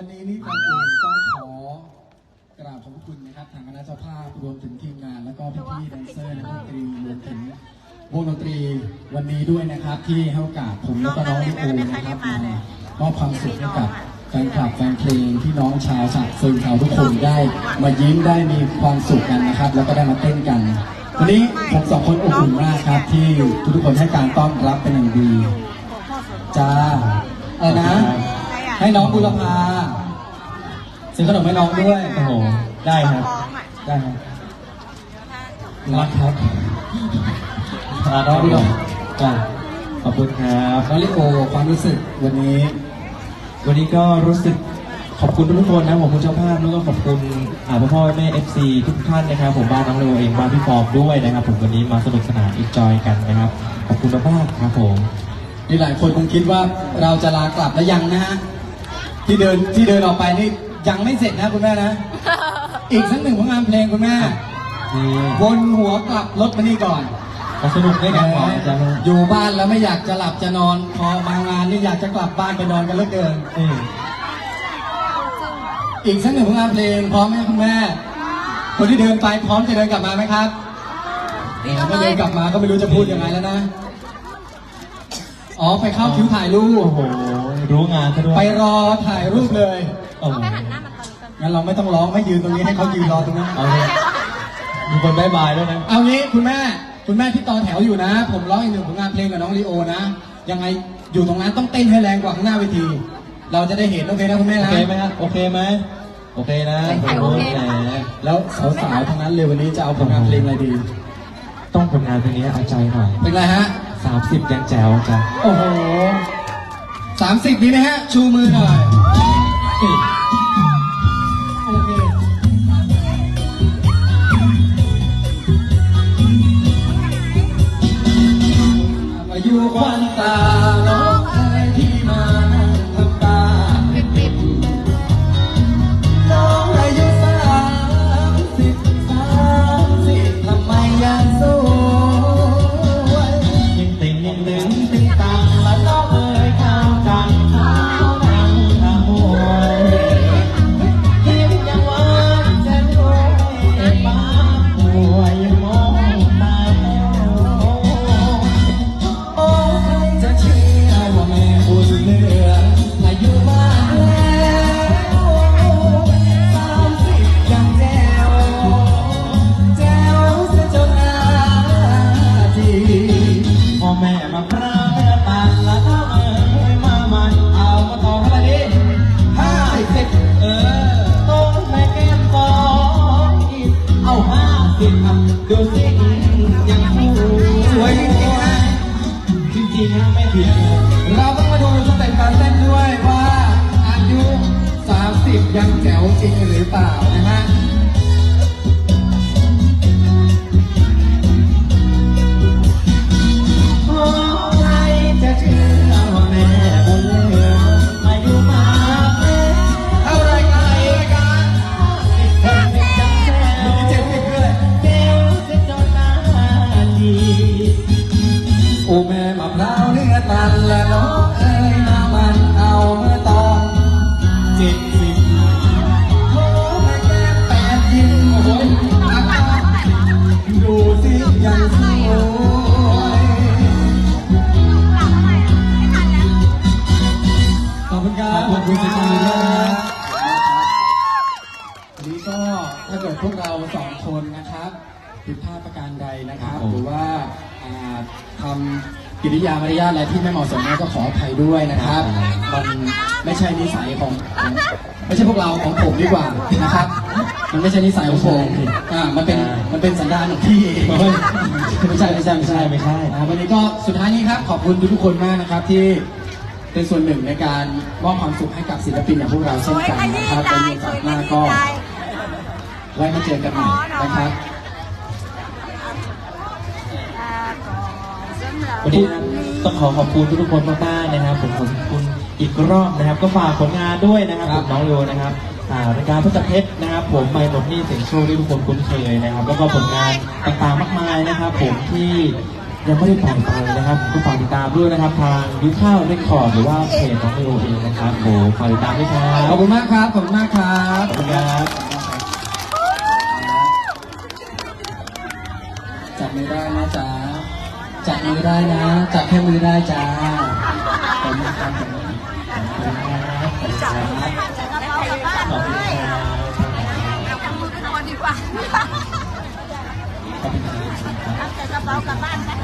วันนี้นี่ก่อนอื่นต้องขอกราบขอบพระคุณนะครับทางคณะเจ้าภาพรวมถึงทีมงาน แล้วก็พี่ๆแดนเซอร์นักดนตรีรวมถึงวงดนตรีวันนี้ด้วยนะครับ ที่ให้โอกาสผมแล้วก็น้องนิโอนะครับมามอบความสุขให้กับแฟนคลับแฟนเพลงพี่น้องชาวฉะเชิงเทราทุกคนได้มายิ้มได้มีความสุขกันนะครับ แล้วก็ได้มาเต้นกัน วันนี้ผมสองคนอบอุ่นมากครับ ที่ทุกๆคนให้การต้อนรับเป็นอย่างดีจ้าอะไรนะ ให้น้องบุรพาซื้อขนมให้น้องด้วยโอ้โหได้ครับ ได้ครับรักครับครับน้องบุรพาจ้ะขอบคุณครับน้องลิโอความรู้สึกวันนี้ วันนี้ก็รู้สึกขอบคุณทุกคนนะขอบคุณเจ้าภาพแล้วก็ขอบคุณอ่าพ่อพ่อแม่เอฟซีทุกท่านนะครับ ผมบ้านน้องเลวเองบ้านพี่ฟอร์มด้วยนะครับ ผมวันนี้มาสนุกสนานอีกจอยกันนะครับขอบคุณมากๆครับผมมีหลายคนคงคิดว่าเราจะลากลับแล้วยังนะฮะ ที่เดินที่เดินออกไปนี่ยังไม่เสร็จนะคุณแม่นะ อีกสักหนึ่งผลงานเพลงคุณแม่นี่วนหัวกลับรถมานี่ก่อนมาสนุกด้วยกันก่อนนะจ๊ะอยู่บ้านแล้วไม่อยากจะหลับจะนอน พอมางานนี่อยากจะกลับบ้านไปนอนกันเหลือเกินนี่อีกสักหนึ่งผลงานเพลงพร้อมไหมคุณแม่คนที่เดินไปพร้อมจะเดินกลับมาไหมครับไม่เดินกลับมาก็ไม่รู้จะพูดยังไงแล้วนะ อ๋อไปเข้าคิวถ่ายรูปโอ้โหรู้งานซะด้วยไปรอถ่ายรูปเลยโอ้โหงั้นเราไม่ต้องร้องไม่ยืนตรงนี้ให้เขายืนรอตรงนั้นเอาเลยมีคนบายบายด้วยนะเอางี้คุณแม่ คุณแม่ที่ต่อแถวอยู่นะ ผมร้องอีกหนึ่งผลงานเพลงกับน้องลีโอนะ ยังไงอยู่ตรงนั้นต้องเต้นให้แรงกว่าข้างหน้าเวที เราจะได้เห็นโอเคนะคุณแม่โอนะเคไหมฮะโอเคไหมโอเคนะถ่ายโอเคแหมแล้วสาวๆทั้งนั้นเลยวันนี้จะเอาผลงานเพลงอะไรดี ต้องผลงานเพลงนี้เอาใจหน่อย เป็นไรฮะ สามสิบยังแจ๋วจ้ะ โอ้โหสามสิบนี้นะฮะ ชูมือหน่อย ดูสิยังสวยจริงๆนะจริงๆนะไม่เถียงเลยเราต้องมาดูสเต็ปการเต้นด้วยว่าอายุ 30 ยังแจ๋วจริงหรือเปล่านะฮะ ผิดพลาดประการใดนะครับครับผมหรือว่าอ่าทำกิริยามารยาทอะไรที่ไม่เหมาะสมเนี่ยก็ขออภัยด้วยนะครับ มันไม่ใช่นิสัยของของไม่ใช่พวกเราของผมดีกว่านะครับ มันไม่ใช่นิสัยของผมอ่ามันเป็นมันเป็นสันดานของพี่เองไม่ใช่ไม่ใช่ไม่ใช่ไม่ใช่อ่าวันนี้ก็สุดท้ายนี้ครับขอบคุณทุกๆคนมากนะครับที่เป็นส่วนหนึ่งในการมอบความสุขให้กับศิลปินอย่างพวกเราสเช่นวยกันขยี้นะครับใจแล้วมีโอกาสหน้าสวยขยี้ก็ใจไว้มาเจอกันใหม่นะครับ วันนี้นะครับต้องขอขอบคุณทุกๆคนมากๆนะครับผมขอบคุณอีกรอบนะครับ ก็ฝากผลงานด้วยนะครับคผรับมน้องโยนะครับอ่ารายการพุทธเพชรนะครับ ผมไปหมดหนี่เสียงโชคที่ทุกคนคุ้นเคยนะครับ แล้วก็ผลงานต่างๆมากมายนะครับ ผมที่ยังไม่ได้ปล่อยไปนะครับ ก็ฝากติดตามด้วยนะครับ ทางยูข้าวเรคคอร์ดหรือว่าเพจของเอโอเองนะครับโหฝากติดตามด้วยครับขอบคุณมากครับขอบคุณมากครับขอบคุณครับจับมือได้นะจ๊ะจับ มือได้นะ จับแค่มือได้จ้าขอบคุณครับขอบคุณครับขอบคุณครับจะกระเป๋ากลับบ้านขอบคุณเลยครับเอาจับมือกันก่อนดีกว่าขอบคุณครับเอาแต่กระเป๋ากลับบ้านกัน